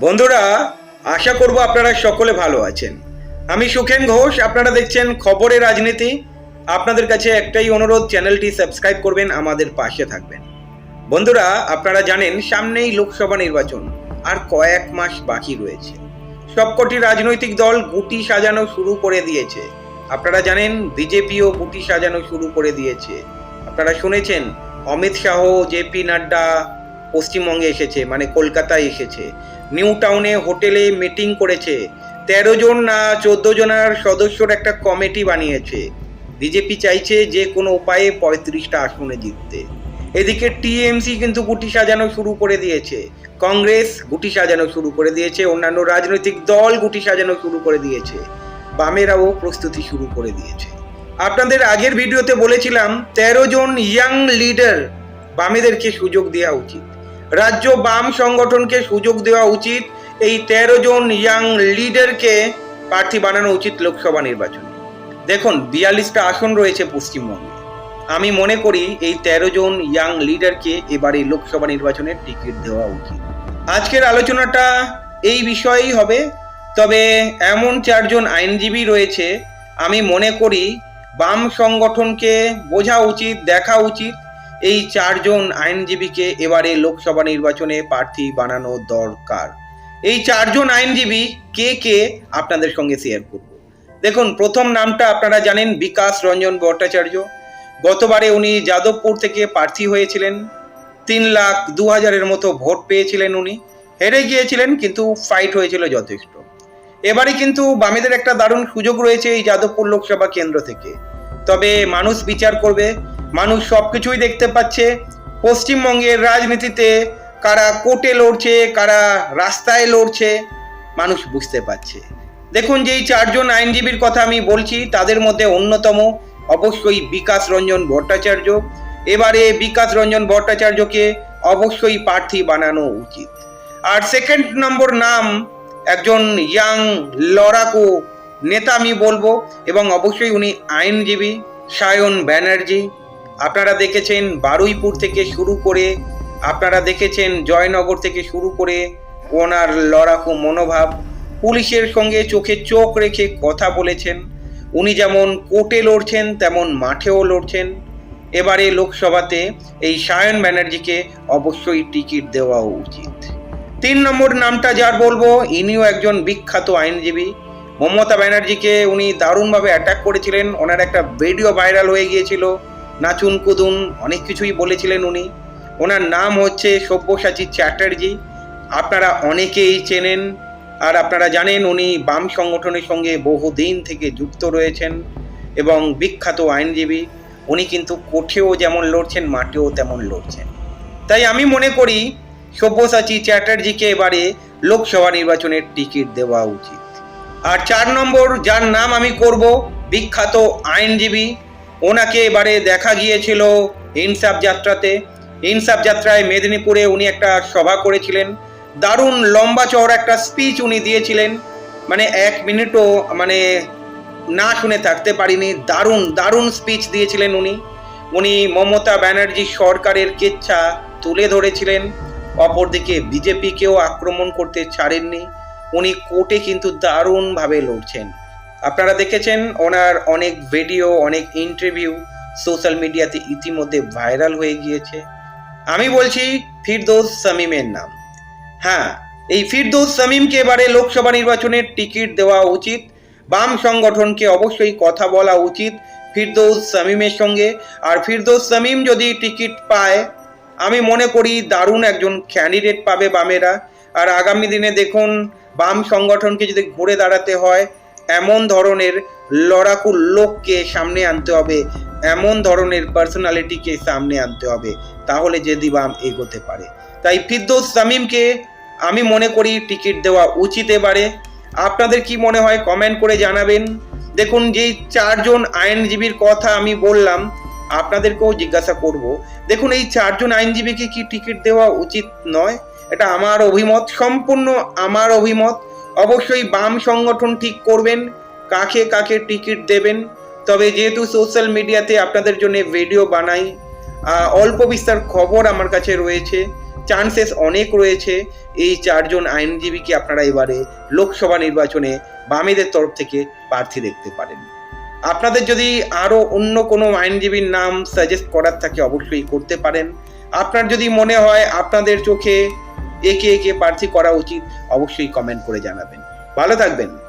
বন্ধুরা, আশা করব আপনারা সকলে ভালো আছেন। আমি সুখেন ঘোষ, আপনারা দেখছেন খবরে রাজনীতি। আপনাদের কাছে একটাই অনুরোধ, চ্যানেলটি সাবস্ক্রাইব করবেন, আমাদের পাশে থাকবেন। বন্ধুরা, আপনারা জানেন, সামনেই লোকসভা নির্বাচন, আর কয়েক মাস বাকি রয়েছে। সবকটি রাজনৈতিক দল গুটি সাজানো শুরু করে দিয়েছে। আপনারা জানেন, বিজেপিও গুটি সাজানো শুরু করে দিয়েছে। আপনারা শুনেছেন, অমিত শাহ জেপি নাড্ডা পশ্চিমবঙ্গে এসেছে মানে কলকাতায় এসেছে। নিউ টাউনে হোটেলে মিটিং করেছে। তেরো জন না চোদ্দ জনের সদস্যর একটা কমিটি বানিয়েছে। বিজেপি চাইছে যে কোনো উপায়ে পঁয়ত্রিশটা আসনে জিততে। এদিকে টিএমসি কিন্তু গুটি সাজানো শুরু করে দিয়েছে। কংগ্রেস গুটি সাজানো শুরু করে দিয়েছে, অন্যান্য রাজনৈতিক দল গুটি সাজানো শুরু করে দিয়েছে। বামেরাও প্রস্তুতি শুরু করে দিয়েছে। আপনাদের আগের ভিডিওতে বলেছিলাম, তেরো জন ইয়াং লিডার বামেদেরকে সুযোগ দেওয়া উচিত। রাজ্য বাম সংগঠনকে সুযোগ দেওয়া উচিত। এই তেরো জন ইয়াং লিডারকে প্রার্থী বানানো উচিত লোকসভা নির্বাচনে। দেখুন, বিয়াল্লিশটা আসন রয়েছে পশ্চিমবঙ্গে। আমি মনে করি এই তেরো জন ইয়াং লিডারকে এবারে লোকসভা নির্বাচনের টিকিট দেওয়া উচিত। আজকের আলোচনাটা এই বিষয়েই হবে। তবে এমন চারজন আইনজীবী রয়েছে, আমি মনে করি বাম সংগঠনকে বোঝা উচিত, দেখা উচিত। এই চারজন আইনজীবীকে এবারে লোকসভা নির্বাচনে প্রার্থী বানানো দরকার। এই চারজন আইনজীবী কে কে আপনাদের সঙ্গে শেয়ার করব। দেখুন, প্রথম নামটা আপনারা জানেন বিকাশ রঞ্জন ভট্টাচার্য। গতবারে উনি যাদবপুর থেকে প্রার্থী হয়েছিলেন। তিন লাখ দু হাজারের মতো ভোট পেয়েছিলেন উনি। হেরে গিয়েছিলেন, কিন্তু ফাইট হয়েছিল যথেষ্ট। এবারে কিন্তু বামেদের একটা দারুণ সুযোগ রয়েছে এই যাদবপুর লোকসভা কেন্দ্র থেকে। তবে মানুষ বিচার করবে মানুষ সব কিছুই দেখতে পাচ্ছে। পশ্চিমবঙ্গের রাজনীতিতে কারা কোর্টে লড়ছে, কারা রাস্তায় লড়ছে, মানুষ বুঝতে পারছে। দেখুন যেই চারজন আইনজীবীর কথা আমি বলছি, তাদের মধ্যে অন্যতম অবশ্যই বিকাশ রঞ্জন ভট্টাচার্য। এবারে বিকাশ রঞ্জন ভট্টাচার্যকে অবশ্যই প্রার্থী বানানো উচিত। আর সেকেন্ড নম্বর নাম একজন ইয়াং লড়াকু নেতা আমি বলব, এবং অবশ্যই উনি আইনজীবী, সায়ন ব্যানার্জি। আপনারা দেখেছেন বারুইপুর থেকে শুরু করে, আপনারা দেখেছেন জয়নগর থেকে শুরু করে ওনার লড়াকু মনোভাব। পুলিশের সঙ্গে চোখে চোখ রেখে কথা বলেছেন। উনি যেমন কোর্টে লড়ছেন, তেমন মাঠেও লড়ছেন। এবারে লোকসভাতে এই সায়ন ব্যানার্জিকে অবশ্যই টিকিট দেওয়া উচিত। তিন নম্বর নামটা যার বলব, ইনিও একজন বিখ্যাত আইনজীবী। মমতা ব্যানার্জিকে উনি দারুণভাবে অ্যাটাক করেছিলেন। ওনার একটা ভিডিও ভাইরাল হয়ে গিয়েছিল। নাচুন কুদুন অনেক কিছুই বলেছিলেন উনি। ওনার নাম হচ্ছে সব্যসাচী চ্যাটার্জি। আপনারা অনেকেই চেনেন, আর আপনারা জানেন উনি বাম সংগঠনের সঙ্গে বহুদিন থেকে যুক্ত রয়েছেন এবং বিখ্যাত আইনজীবী। উনি কিন্তু কোঠেও যেমন লড়ছেন, মাঠেও তেমন লড়ছেন। তাই আমি মনে করি সব্যসাচী চ্যাটার্জিকে এবারে লোকসভা নির্বাচনের টিকিট দেওয়া উচিত। আর চার নম্বর, যার নাম আমি করব, বিখ্যাত আইনজীবী ওনাকে এবারে দেখা গিয়েছিল ইনসাফ যাত্রাতে। ইনসাফ যাত্রায় মেদিনীপুরে উনি একটা সভা করেছিলেন। দারুণ লম্বা চওড়া একটা স্পিচ উনি দিয়েছিলেন। মানে এক মিনিটও মানে না শুনে থাকতে পারিনি। দারুণ দারুণ স্পিচ দিয়েছিলেন উনি। উনি মমতা ব্যানার্জি সরকারের কেচ্ছা তুলে ধরেছিলেন। অপরদিকে বিজেপিকেও আক্রমণ করতে ছাড়েননি। উনি কোর্টে কিন্তু দারুণভাবে লড়ছেন। আপনারা দেখেছেন ওনার অনেক ভিডিও অনেক ইন্টারভিউ সোশ্যাল মিডিয়াতে ইতিমধ্যে ভাইরাল হয়ে গিয়েছে। আমি বলছি ফিরদৌস সামিমের নাম। হ্যাঁ এই ফিরদৌস সামিমকে এবারে লোকসভা নির্বাচনের টিকিট দেওয়া উচিত। বাম সংগঠনকে অবশ্যই কথা বলা উচিত ফিরদৌস সামিমের সঙ্গে। আর ফিরদৌস সামিম যদি টিকিট পায়, আমি মনে করি দারুণ একজন ক্যান্ডিডেট পাবে বামেরা। আর আগামী দিনে দেখুন, বাম সংগঠনকে যদি ঘুরে দাঁড়াতে হয় এমন ধরনের লড়াকু লোককে সামনে আনতে হবে, এমন ধরনের পার্সোনালিটিকে সামনে আনতে হবে, তাহলে যদি বাম এগোতে পারে। তাই ফিরদৌস সামিমকে আমি মনে করি টিকিট দেওয়া উচিত এবারে। আপনাদের কি মনে হয় কমেন্ট করে জানাবেন। দেখুন, যেই চারজন আইনজীবীর কথা আমি বললাম, আপনাদেরকেও জিজ্ঞাসা করব। দেখুন, এই চারজন আইনজীবীকে কি টিকিট দেওয়া উচিত নয়? এটা আমার অভিমত, সম্পূর্ণ আমার অভিমত। অবশ্যই বাম সংগঠন ঠিক করবেন, কাকে কাকে টিকিট দেবেন। তবে যেহেতু সোশ্যাল মিডিয়াতে আপনাদের জন্য ভিডিও বানাই অল্প বিস্তার খবর আমার কাছে রয়েছে চান্সেস অনেক রয়েছে, এই চারজন আইনজীবীকে আপনারা এবারে লোকসভা নির্বাচনে বামেদের তরফ থেকে প্রার্থী দেখতে পারেন। আপনাদের যদি আরও অন্য কোনো আইনজীবীর নাম সাজেস্ট করার থাকে অবশ্যই করতে পারেন। আপনার যদি মনে হয় আপনাদের চোখে একে একে প্রার্থী করা উচিত অবশ্যই কমেন্ট করে জানাবেন। ভালো থাকবেন।